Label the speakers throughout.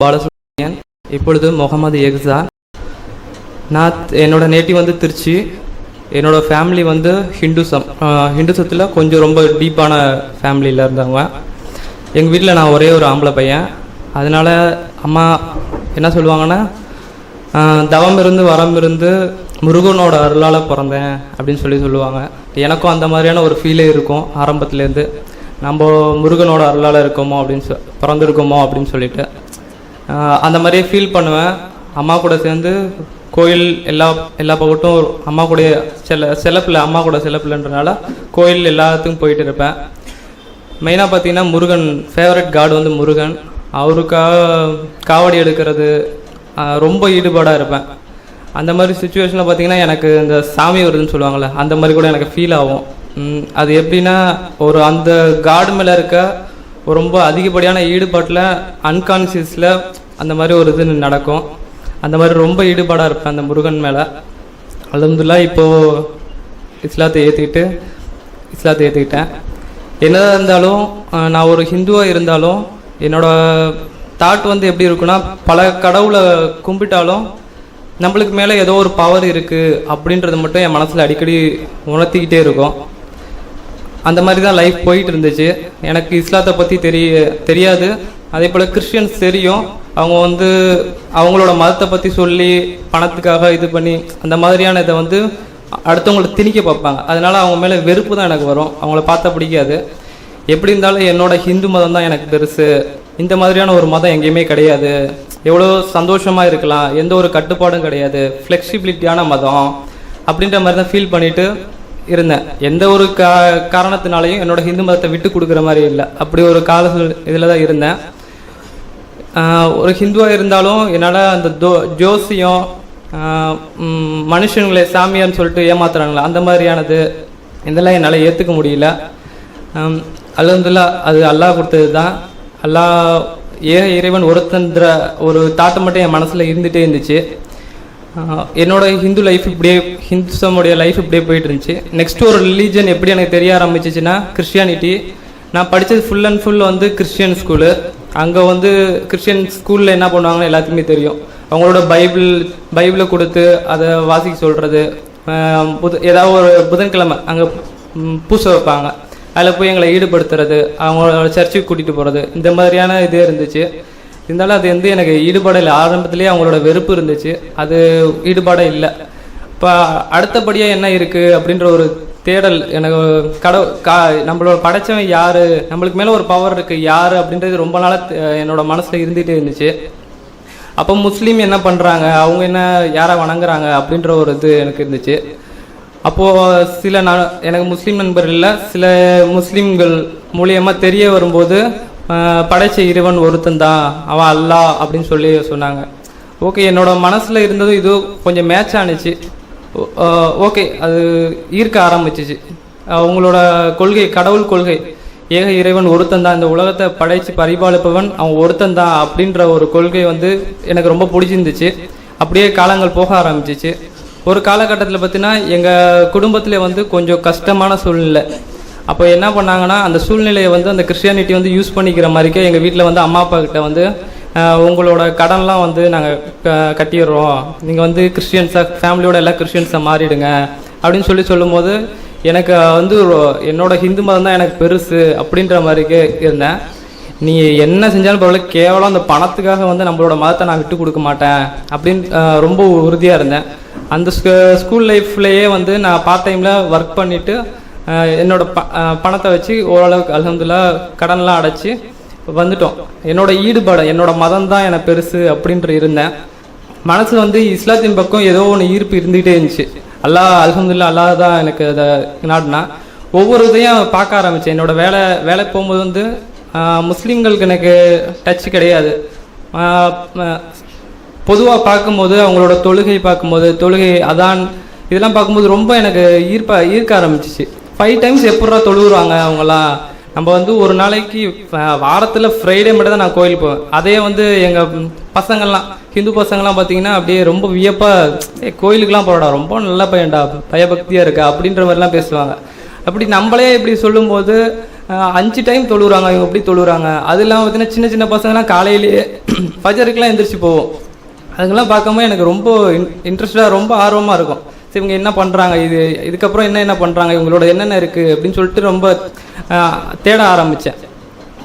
Speaker 1: பாலசுப்ரமணியன் இப்பொழுது முகமது எக்ஸா நான் என்னோட நேட்டிவ் வந்து திருச்சி. என்னோட ஃபேமிலி வந்து ஹிந்துசம் ஹிந்துசத்தில் கொஞ்சம் ரொம்ப டீப்பான ஃபேமிலியில் இருந்தவங்க. எங்கள் வீட்டில் நான் ஒரே ஒரு ஆம்பளை பையன். அதனால் அம்மா என்ன சொல்லுவாங்கன்னா தவம் இருந்து வரம் இருந்து முருகனோட அருளால் பிறந்தேன் அப்படின்னு சொல்லி சொல்லுவாங்க. எனக்கும் அந்த மாதிரியான ஒரு ஃபீலே இருக்கும் ஆரம்பத்துலேருந்து. நம்ம முருகனோட அருளால் இருக்கோமோ அப்படின்னு சொ பிறந்திருக்கோமோ அப்படின்னு சொல்லிட்டு. அந்த மாதிரியே ஃபீல் பண்ணுவேன். அம்மா கூட சேர்ந்து கோயில் எல்லா எல்லா பக்கட்டும் அம்மா கூட செல செலப்பில் அம்மா கூட செலப்பில்ன்றனால கோயில் எல்லாத்துக்கும் போயிட்டு இருப்பேன். மெயினாக பார்த்தீங்கன்னா முருகன் ஃபேவரட் காடு வந்து முருகன். அவருக்காக காவடி எடுக்கிறது ரொம்ப ஈடுபாடாக இருப்பேன். அந்த மாதிரி சுச்சுவேஷனில் பார்த்தீங்கன்னா எனக்கு இந்த சாமி வருதுன்னு சொல்லுவாங்கள்ல அந்த மாதிரி கூட எனக்கு ஃபீல் ஆகும். அது எப்படின்னா ஒரு அந்த காடு மேலே இருக்க ரொம்ப அதிகப்படியான ஈடுபாட்டில் அன்கான்சியஸில் அந்த மாதிரி ஒரு இது நடக்கும். அந்த மாதிரி ரொம்ப ஈடுபாடாக இருப்பேன் அந்த முருகன் மேலே. அலமதுல்லா இப்போது இஸ்லாத்தை ஏற்றிக்கிட்டு இஸ்லாத்தை ஏற்றுக்கிட்டேன் என்னதான் இருந்தாலும் நான் ஒரு ஹிந்துவாக இருந்தாலும் என்னோடய தாட் வந்து எப்படி இருக்குன்னா பல கடவுளை கும்பிட்டாலும் நம்மளுக்கு மேலே ஏதோ ஒரு பவர் இருக்குது அப்படின்றது மட்டும் என் மனசில் அடிக்கடி உணர்த்திக்கிட்டே இருக்கும். அந்த மாதிரி தான் லைஃப் போயிட்டு இருந்துச்சு எனக்கு இஸ்லாத்தை பற்றி தெரிய தெரியாது. அதே போல் கிறிஸ்டியன்ஸ் தெரியும். அவங்க வந்து அவங்களோட மதத்தை பற்றி சொல்லி பணத்துக்காக இது பண்ணி அந்த மாதிரியான இதை வந்து அடுத்தவங்களை திணிக்க பார்ப்பாங்க. அதனால் அவங்க மேலே வெறுப்பு தான் எனக்கு வரும். அவங்கள பார்த்தா பிடிக்காது. எப்படி இருந்தாலும் என்னோட ஹிந்து மதம் தான் எனக்கு பெருசு. இந்த மாதிரியான ஒரு மதம் எங்கேயுமே கிடையாது. எவ்வளோ சந்தோஷமாக இருக்கலாம். எந்த ஒரு கட்டுப்பாடும் கிடையாது. ஃப்ளெக்சிபிலிட்டியான மதம் அப்படின்ற மாதிரி தான் ஃபீல் பண்ணிவிட்டு இருந்தேன். எந்த ஒரு கா காரணத்தினாலையும் என்னோட ஹிந்து மதத்தை விட்டு கொடுக்குற மாதிரி இல்லை. அப்படி ஒரு கால இதில் தான் இருந்தேன். ஒரு ஹிந்துவாக இருந்தாலும் என்னால் அந்த தோ ஜோசியம் மனுஷங்களை சாமியார்னு சொல்லிட்டு ஏமாத்துறாங்களே? அந்த மாதிரியானது இதெல்லாம் என்னால் ஏற்றுக்க முடியல. அலந்துல்லா அது அல்லாஹ் கொடுத்தது தான் அல்லாஹ் ஏ இறைவன் ஒருத்தன்ற ஒரு தாட்டம் மட்டும் என் மனசில் இருந்துகிட்டே இருந்துச்சு. என்னோட ஹிந்து லைஃப் இப்படியே ஹிந்துசமுடைய லைஃப் இப்படியே போயிட்டு இருந்துச்சு நெக்ஸ்ட் ஒரு ரிலீஜன் எப்படி எனக்கு தெரிய ஆரம்பிச்சிச்சுன்னா கிறிஸ்டியானிட்டி நான் படித்தது ஃபுல் அண்ட் ஃபுல் வந்து கிறிஸ்டியன் ஸ்கூலு அங்கே வந்து கிறிஸ்டியன் ஸ்கூலில் என்ன பண்ணுவாங்கன்னு எல்லாத்துக்குமே தெரியும். அவங்களோட பைபிள் பைபிளை கொடுத்து அதை வாசிக்க சொல்கிறது புத ஏதாவது ஒரு புதன்கிழமை அங்கே பூசை வைப்பாங்க. அதில் போய் எங்களை ஈடுபடுத்துறது. அவங்களோட சர்ச்சுக்கு கூட்டிகிட்டு போகிறது இந்த மாதிரியான இதே இருந்துச்சு. இருந்தாலும் அது வந்து எனக்கு ஈடுபாடு இல்லை. ஆரம்பத்துலேயே அவங்களோட வெறுப்பு இருந்துச்சு. அது ஈடுபாடே இல்லை. இப்போ அடுத்தபடியாக என்ன இருக்குது அப்படின்ற ஒரு தேடல் எனக்கு கடவு கா நம்மளோட படைச்சவன் யார்? நம்மளுக்கு மேலே ஒரு பவர் இருக்குது யார் அப்படின்றது ரொம்ப நாளாக என்னோட மனசில் இருந்துகிட்டே இருந்துச்சு. அப்போ முஸ்லீம் என்ன பண்ணுறாங்க அவங்க என்ன யாரை வணங்குறாங்க அப்படின்ற ஒரு இது எனக்கு இருந்துச்சு. அப்போது சில நான் எனக்கு முஸ்லீம் நண்பர் இல்லை. சில முஸ்லீம்கள் மூலியமாக தெரிய வரும்போது படைச்ச இறைவன் ஒருத்தன் தான். அவன் அல்லா அப்படின்னு சொல்லி சொன்னாங்க. ஓகே என்னோட மனசில் இருந்தது இது கொஞ்சம் மேட்ச் ஆனிச்சு. ஓகே அது ஈர்க்க ஆரம்பிச்சிச்சு. அவங்களோட கொள்கை கடவுள் கொள்கை. ஏக இறைவன் ஒருத்தன் தான். இந்த உலகத்தை படைச்சு பரிபாலிப்பவன் அவன் ஒருத்தன் தான் அப்படின்ற ஒரு கொள்கை வந்து எனக்கு ரொம்ப பிடிச்சிருந்துச்சு. அப்படியே காலங்கள் போக ஆரம்பிச்சிச்சு. ஒரு காலகட்டத்தில் பார்த்தீங்கன்னா எங்கள் குடும்பத்தில் வந்து கொஞ்சம் கஷ்டமான சூழ்நிலை. அப்போ என்ன பண்ணாங்கன்னா அந்த சூழ்நிலையை வந்து அந்த கிறிஸ்டியானிட்டி வந்து யூஸ் பண்ணிக்கிற மாதிரிக்கே எங்கள் வீட்டில் வந்து அம்மா அப்பா கிட்ட வந்து உங்களோட கடன்லாம் வந்து நாங்கள் கட்டிடுறோம். நீங்கள் வந்து கிறிஸ்டியன்ஸாக ஃபேமிலியோட எல்லாம் கிறிஸ்டியன்ஸாக மாறிடுங்க. அப்படின்னு சொல்லி சொல்லும்போது எனக்கு வந்து என்னோட ஹிந்து மதம் தான் எனக்கு பெருசு அப்படின்ற மாதிரிக்கே இருந்தேன். நீ என்ன செஞ்சாலும் பரவாயில்ல கேவலம் அந்த பணத்துக்காக வந்து நம்மளோட மதத்தை நான் விட்டு கொடுக்க மாட்டேன் அப்படின்னு ரொம்ப உறுதியாக இருந்தேன். அந்த ஸ்கூல் லைஃப்லேயே வந்து நான் பார்ட் டைமில் ஒர்க் பண்ணிவிட்டு என்னோட ப பணத்தை வச்சு ஓரளவுக்கு அலமதுல்லா கடன்லாம் அடைச்சி வந்துட்டோம். என்னோட ஈடுபாடு என்னோட மதம் தான் எனக்கு பெருசு அப்படின்ற இருந்தேன். மனசு வந்து இஸ்லாத்தின் பக்கம் ஏதோ ஒன்று ஈர்ப்பு இருந்துகிட்டே இருந்துச்சு. அல்லாஹ் அல்ஹம்துலில்லாஹ் அல்லாஹ் தான் எனக்கு அதை நாடினா. ஒவ்வொரு இதையும் பார்க்க ஆரம்பித்தேன் என்னோட வேலை வேலை போகும்போது வந்து முஸ்லீம்களுக்கு எனக்கு டச் கிடையாது. பொதுவாக பார்க்கும்போது அவங்களோட தொழுகை பார்க்கும்போது தொழுகை அதான் இதெல்லாம் பார்க்கும்போது ரொம்ப எனக்கு ஈர்ப்பாக ஈர்க்க ஆரம்பிச்சிச்சு. ஃபைவ் டைம்ஸ் எப்படா தொழுவுறாங்க அவங்களாம் நம்ம வந்து ஒரு நாளைக்கு வாரத்தில் ஃப்ரைடே மட்டும் தான் நான் கோயில் போவேன். அதே வந்து எங்கள் பசங்கள்லாம் ஹிந்து பசங்கள்லாம் பார்த்தீங்கன்னா அப்படியே ரொம்ப வியப்பாக ஏ கோயிலுக்குலாம் போகிறடா ரொம்ப நல்ல பையன்டா பயபக்தியாக இருக்கா அப்படின்ற மாதிரிலாம் பேசுவாங்க. அப்படி நம்மளே இப்படி சொல்லும்போது அஞ்சு டைம் தொழுகிறாங்க இவங்க எப்படி தொழுகிறாங்க அது இல்லாமல் பார்த்தீங்கன்னா சின்ன சின்ன பசங்கள்லாம் காலையிலேயே பஜருக்குலாம் எந்திரிச்சு போவோம். அதுங்கெல்லாம் பார்க்கும்போது எனக்கு ரொம்ப இன்ட்ரெஸ்டாக ரொம்ப ஆர்வமாக இருக்கும். சரி இவங்க என்ன பண்ணுறாங்க இது இதுக்கப்புறம் என்ன என்ன பண்ணுறாங்க இவங்களோட என்னென்ன இருக்குது அப்படின்னு சொல்லிட்டு ரொம்ப தேட ஆரம்பித்தேன்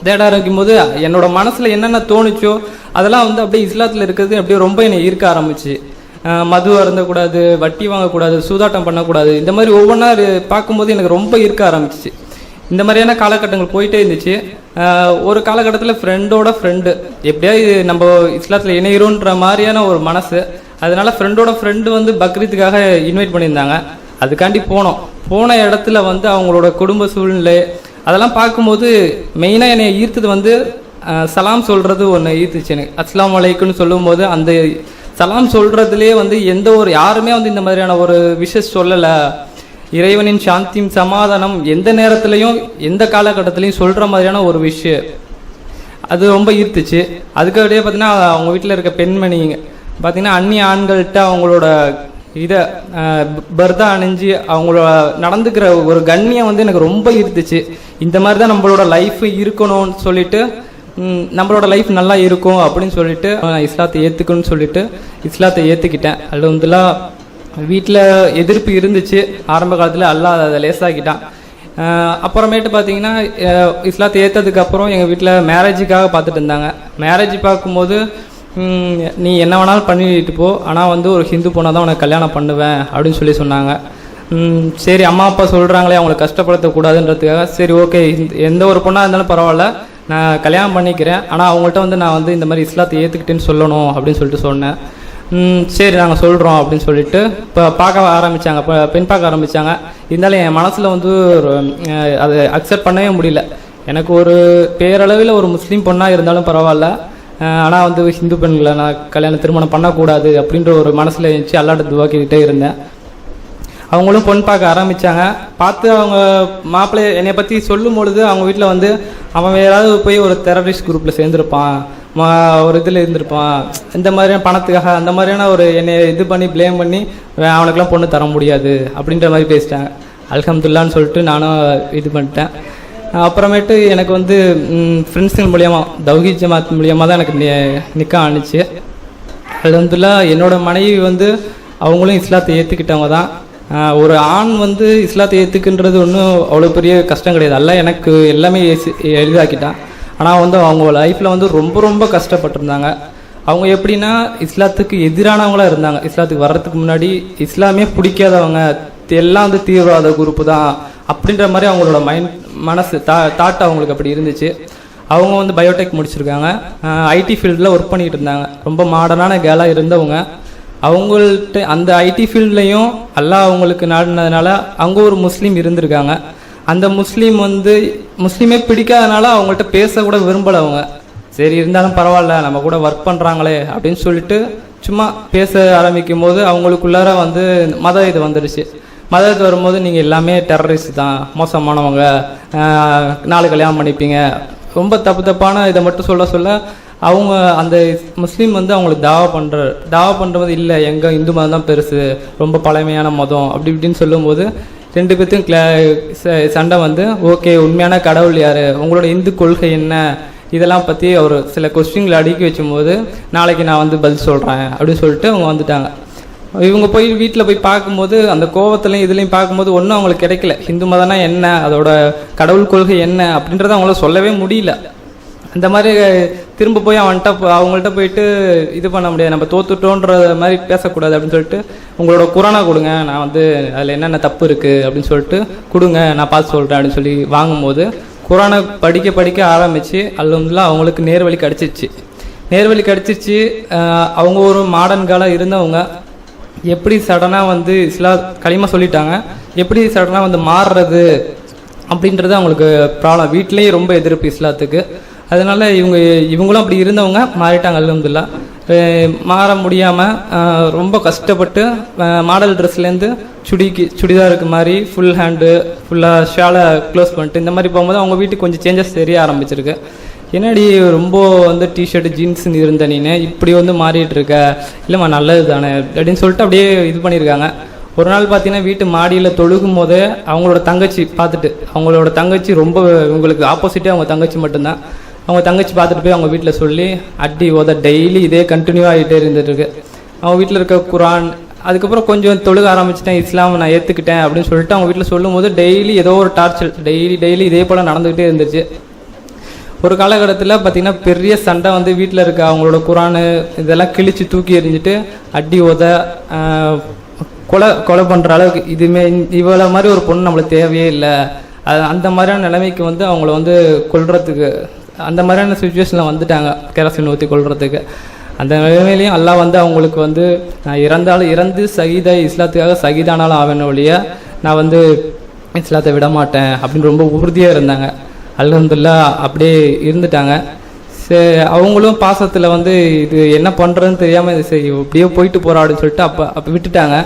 Speaker 1: தேட ஆரம்பிக்கும் போது என்னோட மனசில் என்னென்ன தோணுச்சோ அதெல்லாம் வந்து அப்படியே இஸ்லாத்தில் இருக்கிறது அப்படியே ரொம்ப என்னை ஈர்க்க ஆரம்பிச்சு. மது அருந்தக்கூடாது வட்டி வாங்கக்கூடாது சூதாட்டம் பண்ணக்கூடாது இந்த மாதிரி ஒவ்வொன்றா பார்க்கும்போது எனக்கு ரொம்ப ஈர்க்க ஆரம்பிச்சிச்சு. இந்த மாதிரியான காலகட்டங்கள் போயிட்டே இருந்துச்சு. ஒரு காலகட்டத்தில் ஃப்ரெண்டோட ஃப்ரெண்டு எப்படியாவது நம்ம இஸ்லாத்தில் இணைகிறோன்ற மாதிரியான ஒரு மனசு அதனால ஃப்ரெண்டோட ஃப்ரெண்டு வந்து பக்ரீத்துக்காக இன்வைட் பண்ணியிருந்தாங்க. அதுக்காண்டி போனோம். போன இடத்துல வந்து அவங்களோட குடும்ப சூழ்நிலை அதெல்லாம் பார்க்கும்போது மெயினாக என்னை ஈர்த்தது வந்து சலாம் சொல்கிறது ஒன்று ஈர்த்துச்சு எனக்கு. அஸ்லாம் வலைக்குன்னு சொல்லும்போது அந்த சலாம் சொல்கிறதுலே வந்து எந்த ஒரு யாருமே வந்து இந்த மாதிரியான ஒரு விஷயம் சொல்லலை. இறைவனின் சாந்தியும் சமாதானம் எந்த நேரத்துலையும் எந்த காலகட்டத்திலையும் சொல்கிற மாதிரியான ஒரு விஷயம் அது ரொம்ப ஈர்த்துச்சு. அதுக்கு அப்படியே பார்த்தீங்கன்னா அவங்க வீட்டில் இருக்க பெண்மணிங்க பார்த்தீங்கன்னா அந்நிய ஆண்கள்கிட்ட அவங்களோட இதை பர்தா அணிஞ்சு அவங்களோட நடந்துக்கிற ஒரு கண்ணியம் வந்து எனக்கு ரொம்ப இருந்துச்சு. இந்த மாதிரி தான் நம்மளோட லைஃப் இருக்கணும்னு சொல்லிட்டு நம்மளோட லைஃப் நல்லா இருக்கும் அப்படின்னு சொல்லிட்டு நான் இஸ்லாத்தை ஏற்றுக்கணும்னு சொல்லிட்டு இஸ்லாத்தை ஏற்றுக்கிட்டேன் அல்ஹம்துலில்லாஹ் வீட்டில் எதிர்ப்பு இருந்துச்சு. ஆரம்ப காலத்தில் அல்லாஹ் அதை லேசாக்கிட்டான். அப்புறமேட்டு பார்த்தீங்கன்னா இஸ்லாத்தை ஏற்றதுக்கு அப்புறம் எங்கள் வீட்டில் மேரேஜுக்காக பார்த்துட்டு இருந்தாங்க. மேரேஜ் பார்க்கும்போது நீ என்ன வேணாலும் பண்ணிட்டு போ. ஆனால் வந்து ஒரு ஹிந்து பொண்ணாக தான் உனக்கு கல்யாணம் பண்ணுவேன் அப்படின்னு சொல்லி சொன்னாங்க. சரி அம்மா அப்பா சொல்கிறாங்களே அவங்களை கஷ்டப்படுத்தக்கூடாதுன்றதுக்காக. சரி ஓகே எந்த ஒரு பொண்ணாக இருந்தாலும் பரவாயில்ல. நான் கல்யாணம் பண்ணிக்கிறேன். ஆனால் அவங்கள்ட்ட வந்து நான் வந்து இந்த மாதிரி இஸ்லாத்தை ஏற்றுக்கிட்டேன்னு சொல்லணும் அப்படின்னு சொல்லிட்டு சொன்னேன். சரி நாங்கள் சொல்கிறோம் அப்படின்னு சொல்லிட்டு இப்போ பார்க்க ஆரம்பித்தாங்க இப்போ பெண் பார்க்க ஆரம்பித்தாங்க இருந்தாலும் என் மனசில் வந்து ஒரு அதை அக்செப்ட் பண்ணவே முடியல. எனக்கு ஒரு பேரளவில் ஒரு முஸ்லீம் பொண்ணாக இருந்தாலும் பரவாயில்ல. ஆனால் வந்து ஹிந்து பெண்களை நான் கல்யாணம் திருமணம் பண்ணக்கூடாது அப்படின்ற ஒரு மனசில் இருந்துச்சு அல்லாட்ட துவாக்கிக்கிட்டே இருந்தேன். அவங்களும் பொண்ணு பார்க்க ஆரம்பிச்சாங்க. பார்த்து அவங்க மாப்பிள்ளை என்னை பற்றி சொல்லும் பொழுது அவங்க வீட்டில் வந்து அவன் யாராவது போய் ஒரு டெரரிஸ்ட் குரூப்பில் சேர்ந்துருப்பான். மா ஒரு இதில் இருந்திருப்பான். இந்த மாதிரியான பணத்துக்காக அந்த மாதிரியான ஒரு என்னை இது பண்ணி ப்ளேம் பண்ணி அவனுக்கெல்லாம் பொண்ணு தர முடியாது அப்படின்ற மாதிரி பேசிட்டாங்க. அல்ஹம்துல்லான்னு சொல்லிட்டு நானும் இது பண்ணிட்டேன். அப்புறமேட்டு எனக்கு வந்து ஃப்ரெண்ட்ஸுங்க மூலியமா தௌஹீத் ஜமாத் மூலியமாக தான் எனக்கு நி- நிக்கா ஆணுச்சு. அல்ஹம்துல்லா என்னோட மனைவி வந்து அவங்களும் இஸ்லாத்தை ஏற்றுக்கிட்டவங்க தான். ஒரு ஆண் வந்து இஸ்லாத்தை ஏற்றுக்குன்றது ஒன்றும் அவ்வளோ பெரிய கஷ்டம் கிடையாது. அல்ல எனக்கு எல்லாமே எளிதாக்கிட்டான் ஆனால் வந்து அவங்க லைஃப்பில் வந்து ரொம்ப ரொம்ப கஷ்டப்பட்டிருந்தாங்க. அவங்க எப்படின்னா இஸ்லாத்துக்கு எதிரானவங்களாக இருந்தாங்க. இஸ்லாத்துக்கு வர்றதுக்கு முன்னாடி இஸ்லாமே பிடிக்காதவங்க. எல்லாம் வந்து தீவிரவாத குரூப்பு தான். அப்படின்ற மாதிரி அவங்களோட மைண்ட் மனசு தா தாட் அவங்களுக்கு அப்படி இருந்துச்சு. அவங்க வந்து பயோடெக் முடிச்சிருக்காங்க. ஐடி ஃபீல்டில் ஒர்க் பண்ணிட்டு இருந்தாங்க. ரொம்ப மாடர்னான கேலாக இருந்தவங்க. அவங்கள்ட்ட அந்த ஐடி ஃபீல்ட்லேயும் அல்லா அவங்களுக்கு நாடினதுனால அங்கே ஒரு முஸ்லீம் இருந்திருக்காங்க. அந்த முஸ்லீம் வந்து முஸ்லீமே பிடிக்காதனால அவங்கள்ட்ட பேசக்கூட விரும்பலை அவங்க. சரி இருந்தாலும் பரவாயில்ல நம்ம கூட ஒர்க் பண்ணுறாங்களே அப்படின்னு சொல்லிட்டு சும்மா பேச ஆரம்பிக்கும் போது அவங்களுக்குள்ளார வந்து மத இது வந்துடுச்சு மதத்து வரும்போது நீங்கள் எல்லாமே டெரரிஸ்ட் தான் மோசமானவங்க நாலு கல்யாணம் பண்ணிப்பீங்க. ரொம்ப தப்பு தப்பான இதை மட்டும் சொல்ல சொல்ல அவங்க அந்த முஸ்லீம் வந்து அவங்களுக்கு தாவா பண்ணுற தாவா பண்ணுறது இல்லை எங்கள் இந்து மதம் தான் பெருசு ரொம்ப பழமையான மதம் அப்படி இப்படின்னு சொல்லும்போது ரெண்டு பேர்த்தையும் கிளா ச- சண்டை வந்து ஓகே உண்மையான கடவுள் யார்? உங்களோட இந்து கொள்கை என்ன? இதெல்லாம் பற்றி அவர் சில கொஸ்டின்களை அடுக்கி வச்சும்போது நாளைக்கு நான் வந்து பதில் சொல்கிறேன் அப்படின்னு சொல்லிட்டு அவங்க வந்துட்டாங்க. இவங்க போய் வீட்டில் போய் பார்க்கும்போது அந்த கோவத்துலையும் இதுலையும் பார்க்கும்போது ஒன்றும் அவங்களுக்கு கிடைக்கல. ஹிந்து மதம்னா என்ன? அதோட கடவுள் கொள்கை என்ன? அப்படின்றத அவங்களால சொல்லவே முடியல. இந்த மாதிரி திரும்ப போய் அவன்கிட்ட அவங்கள்ட்ட போயிட்டு இது பண்ண முடியாது. நம்ம தோத்துட்டோன்ற மாதிரி பேசக்கூடாது அப்படின்னு சொல்லிட்டு உங்களோட குரானா கொடுங்க. நான் வந்து அதில் என்னென்ன தப்பு இருக்குது அப்படின்னு சொல்லிட்டு கொடுங்க நான் பார்த்து சொல்கிறேன் அப்படின்னு சொல்லி வாங்கும்போது குரானை படிக்க படிக்க ஆரம்பித்து அல்ஹம்துலில்லாஹ் அவங்களுக்கு நேர்வழி கிடச்சிருச்சு நேர்வழி கிடச்சிருச்சு அவங்க ஒரு மாடர்ன் காலம் இருந்தவங்க எப்படி சடனாக வந்து இஸ்லா களிமா சொல்லிட்டாங்க. எப்படி சடனாக வந்து மாறுறது அப்படின்றது அவங்களுக்கு ப்ராப்ளம் வீட்லேயே ரொம்ப எதிர்ப்பு இஸ்லாத்துக்கு. அதனால இவங்க இவங்களும் அப்படி இருந்தவங்க மாறிட்டாங்க அல்ஹம்துல்லா. மாற முடியாமல் ரொம்ப கஷ்டப்பட்டு மாடல் ட்ரெஸ்லேருந்து சுடிக்கு சுடிதாருக்கு மாதிரி ஃபுல் ஹேண்டு ஃபுல்லாக ஷாலை க்ளோஸ் பண்ணிட்டு இந்த மாதிரி போகும்போது அவங்க வீட்டுக்கு கொஞ்சம் சேஞ்சஸ் தெரிய ஆரம்பிச்சிருக்கு. என்னடி ரொம்ப வந்து டிஷர்ட் ஜீன்ஸ் இருந்த நீனு? இப்படி வந்து மாறிட்டு இருக்க இல்லைம்மா நல்லது தானே அப்படின்னு சொல்லிட்டு அப்படியே இது பண்ணியிருக்காங்க. ஒரு நாள் பார்த்தீங்கன்னா வீட்டு மாடியில் தொழுகும் போது அவங்களோட தங்கச்சி பார்த்துட்டு அவங்களோட தங்கச்சி ரொம்ப இவங்களுக்கு ஆப்போசிட்டே அவங்க தங்கச்சி மட்டும்தான். அவங்க தங்கச்சி பார்த்துட்டு போய் அவங்க வீட்டில் சொல்லி அடி உத டெய்லி இதே கண்டினியூ ஆகிட்டே இருந்துட்டுருக்கு அவங்க வீட்டில் இருக்க குரான் அதுக்கப்புறம் கொஞ்சம் தொழுக ஆரம்பிச்சிட்டேன் இஸ்லாம் நான் ஏற்றுக்கிட்டேன் அப்படின்னு சொல்லிட்டு அவங்க வீட்டில் சொல்லும் போது டெய்லி ஏதோ ஒரு டார்ச்சர் டெய்லி டெய்லி இதே போல் நடந்துக்கிட்டே இருந்துச்சு. ஒரு காலகட்டத்தில் பார்த்திங்கன்னா பெரிய சண்டை வந்து வீட்டில் இருக்க அவங்களோட குரானு இதெல்லாம் கிழிச்சு தூக்கி எறிஞ்சிட்டு அடி உத கொலை கொலை பண்ணுற அளவுக்கு இதுமே இவ்வளோ மாதிரி ஒரு பொண்ணு நம்மளுக்கு தேவையே இல்லை. அது அந்த மாதிரியான நிலைமைக்கு வந்து அவங்கள வந்து கொள்றதுக்கு அந்த மாதிரியான சுச்சுவேஷனில் வந்துட்டாங்க. கேரசின் ஊற்றி கொள்றதுக்கு அந்த நிலைமையிலையும் எல்லாம் வந்து அவங்களுக்கு வந்து நான் இறந்தாலும் இறந்து சகித இஸ்லாத்துக்காக சகிதானாலும் ஆவேன ஒழிய நான் வந்து இஸ்லாத்தை விட மாட்டேன் அப்படின்னு ரொம்ப உறுதியாக இருந்தாங்க. அலமதுல்லா அப்படியே இருந்துட்டாங்க. சரி அவங்களும் பாசத்தில் வந்து இது என்ன பண்ணுறதுன்னு தெரியாமல் இது சரி இப்படியே போயிட்டு போறா சொல்லிட்டு அப்போ அப்போ விட்டுட்டாங்க.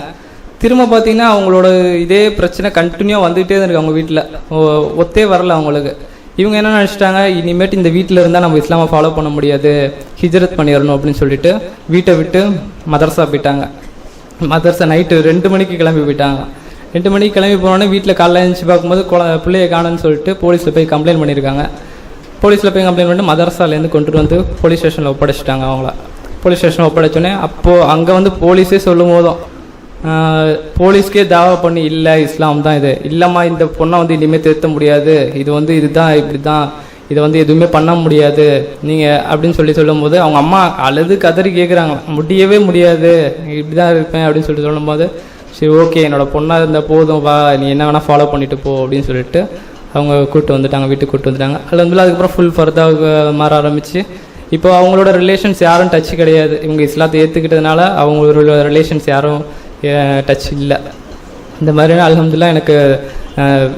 Speaker 1: திரும்ப பார்த்தீங்கன்னா அவங்களோட இதே பிரச்சனை கண்டினியூவாக வந்துகிட்டே தான் இருக்கு அவங்க வீட்டில். ஒத்தே வரல அவங்களுக்கு. இவங்க என்ன நினச்சிட்டாங்க? இனிமேட்டு இந்த வீட்டில் இருந்தால் நம்ம இஸ்லாமை ஃபாலோ பண்ண முடியாது. ஹிஜரத் பண்ணிடணும் அப்படின்னு சொல்லிட்டு வீட்டை விட்டு மதரசா போயிட்டாங்க. மதரசா நைட்டு ரெண்டு மணிக்கு கிளம்பி போயிட்டாங்க. ரெண்டு மணிக்கு கிளம்பி போனோடனே வீட்டில் காலைல எழுந்துச்சு பார்க்கும்போது குழ பிள்ளைய காணுன்னு சொல்லிட்டு போலீஸில் போய் கம்ப்ளைண்ட் பண்ணியிருக்காங்க போலீஸில் போய் கம்ப்ளைண்ட் பண்ணிட்டு மதரசாலேருந்து கொண்டுட்டு வந்து போலீஸ் ஸ்டேஷனில் ஒப்படைச்சிட்டாங்க அவங்கள. போலீஸ் ஸ்டேஷனில் ஒப்படைச்சோடனே அப்போது அங்கே வந்து போலீஸே சொல்லும் போதும் போலீஸ்க்கே தாவா பண்ணி இல்லை இஸ்லாம் தான் இது. இல்லைம்மா இந்த பொண்ணை வந்து இனிமேல் திருத்த முடியாது. இது வந்து இதுதான் இப்படி தான் இதை வந்து எதுவுமே பண்ண முடியாது. நீங்கள் அப்படின்னு சொல்லி சொல்லும்போது அவங்க அம்மா அழுது கதறி கேட்குறாங்க முடியவே முடியாது. இப்படி தான் இருப்பேன் அப்படின்னு சொல்லி சொல்லும்போது சரி ஓகே என்னோட பொண்ணாக இருந்தால் போதும் வா நீ என்ன வேணால் ஃபாலோ பண்ணிட்டு போ அப்படின்னு சொல்லிட்டு அவங்க கூப்பிட்டு வந்துட்டாங்க வீட்டுக்கு கூப்பிட்டு வந்துட்டாங்க. அதில் வந்து அதுக்கப்புறம் ஃபுல் ஃபர்தாக மாற ஆரம்பிச்சு. இப்போ அவங்களோட ரிலேஷன்ஸ் யாரும் டச் கிடையாது. இவங்க இஸ்லாத்தை ஏற்றுக்கிட்டதுனால அவங்களோட ரிலேஷன்ஸ் யாரும் டச் இல்லை. இந்த மாதிரி அலமதுல்லாம் எனக்கு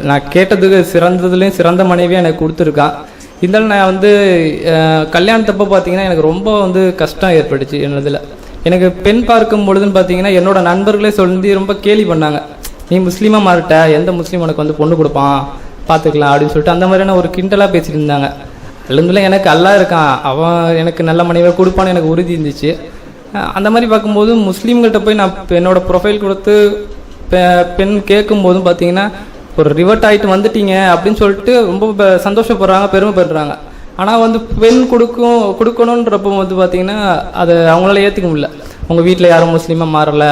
Speaker 1: நான் கேட்டதுக்கு சிறந்ததுலேயும் சிறந்த மனைவியாக எனக்கு கொடுத்துருக்கான் இருந்தாலும் நான் வந்து கல்யாணத்தப்போ பார்த்தீங்கன்னா எனக்கு ரொம்ப வந்து கஷ்டம் ஏற்பட்டுச்சு என்னதில். எனக்கு பெண் பார்க்கும் பொழுதுன்னு பார்த்தீங்கன்னா என்னோட நண்பர்களே சொல்லி ரொம்ப கேலி பண்ணாங்க. நீ முஸ்லீமாக மாறிட்ட எந்த முஸ்லீம் உனக்கு வந்து பொண்ணு கொடுப்பான்? பார்த்துக்கலாம் அப்படின்னு சொல்லிட்டு அந்த மாதிரியான ஒரு கிண்டலாக பேசிட்டு இருந்தாங்க. அல்ஹம்துலில்லாஹ் எனக்கு அல்லாஹ் இருக்கான். அவன் எனக்கு நல்ல மனைவியாக கொடுப்பான்னு எனக்கு உறுதி இருந்துச்சு. அந்த மாதிரி பார்க்கும்போது முஸ்லீம்கள்ட்ட போய் நான் என்னோடய என்னோட ப்ரொஃபைல் கொடுத்து பெ- பெண் கேட்கும்போதும் பார்த்தீங்கன்னா ஒரு ரிவர்ட் ஆகிட்டு வந்துட்டீங்க அப்படின்னு சொல்லிட்டு ரொம்ப சந்தோஷப்படுறாங்க பெருமைப்படுறாங்க. ஆனால் வந்து பெண் கொடுக்கும் கொடுக்கணுன்றப்போ வந்து பார்த்தீங்கன்னா அதை அவங்களால ஏற்றுக்க முடியல. உங்கள் வீட்டில் யாரும் முஸ்லீமாக மாறலை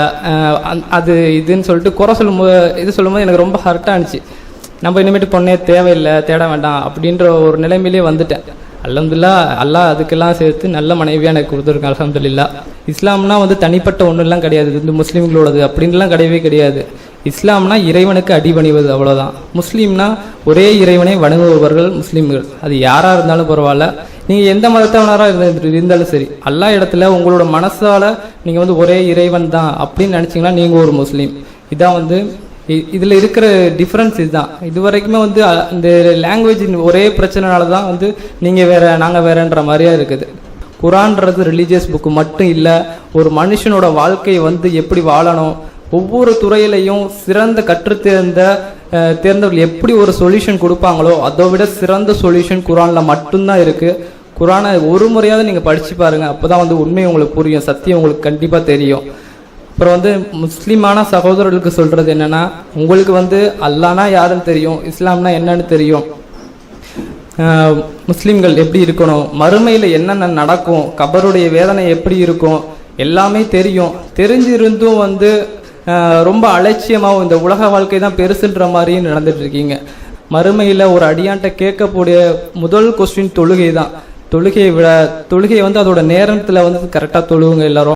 Speaker 1: அது இதுன்னு சொல்லிட்டு குறை சொல்லும்போது இது சொல்லும்போது எனக்கு ரொம்ப ஹர்ட்டாக இருந்துச்சு. நம்ம இனிமேட்டு பொண்ணே தேவையில்லை தேட வேண்டாம் அப்படின்ற ஒரு நிலைமையிலே வந்துட்டேன். அலமதுல்லா அல்லாஹ் அதுக்கெல்லாம் சேர்த்து நல்ல மனைவியாக எனக்கு கொடுத்துருக்கேன் அலமதுல்லா இஸ்லாம்னா வந்து தனிப்பட்ட ஒன்றுலாம் கிடையாது. இது வந்து முஸ்லீம்களோடது அப்படின்லாம் கிடையவே கிடையாது. இஸ்லாம்னா இறைவனுக்கு அடிபணிவது அவ்வளோதான் முஸ்லீம்னா ஒரே இறைவனை வணங்குபவர்கள் முஸ்லீம்கள். அது யாராக இருந்தாலும் பரவாயில்ல. நீங்கள் எந்த மதத்தவனராக இருந்து இருந்தாலும் சரி. எல்லா இடத்துல உங்களோட மனசால் நீங்கள் வந்து ஒரே இறைவன் தான் அப்படின்னு நினச்சிங்கன்னா நீங்கள் ஒரு முஸ்லீம். இதான் வந்து இதில் இருக்கிற டிஃப்ரென்ஸ் இதுதான். இது வரைக்குமே வந்து இந்த லாங்குவேஜ் ஒரே பிரச்சனைனால தான் வந்து நீங்கள் வேற நாங்கள் வேறன்ற மாதிரியா இருக்குது. குரான்றது ரிலீஜியஸ் புக்கு மட்டும் இல்லை ஒரு மனுஷனோட வாழ்க்கையை வந்து எப்படி வாழணும் ஒவ்வொரு துறையிலையும் சிறந்த கற்றுத்தேர்ந்த தேர்ந்தவர்கள் எப்படி ஒரு சொல்யூஷன் கொடுப்பாங்களோ அதை விட சிறந்த சொல்யூஷன் குரானில் மட்டும்தான் இருக்குது குரானை ஒரு முறையாவது நீங்கள் படித்து பாருங்கள் அப்போ தான் வந்து உண்மை உங்களுக்கு புரியும் சத்தியம் உங்களுக்கு கண்டிப்பாக தெரியும். அப்புறம் வந்து முஸ்லீமான சகோதரர்களுக்கு சொல்கிறது என்னென்னா உங்களுக்கு வந்து அல்லானா யாருன்னு தெரியும் இஸ்லாம்னா என்னன்னு தெரியும். முஸ்லீம்கள் எப்படி இருக்கணும் மறுமையில் என்னென்ன நடக்கும் கபருடைய வேதனை எப்படி இருக்கும் எல்லாமே தெரியும். தெரிஞ்சிருந்தும் வந்து ரொம்ப அலட்சியமாகவும் இந்த உலக வாழ்க்கை தான் பெருசுன்ற மாதிரியும் நடந்துட்டு இருக்கீங்க. மறுமையில் ஒரு அடியான்ட்ட கேட்கக்கூடிய முதல் கொஸ்டின் தொழுகை தான் தொழுகையை விட தொழுகையை வந்து அதோட நேரத்தில் வந்து கரெக்டாக தொழுவுங்க எல்லாரும்.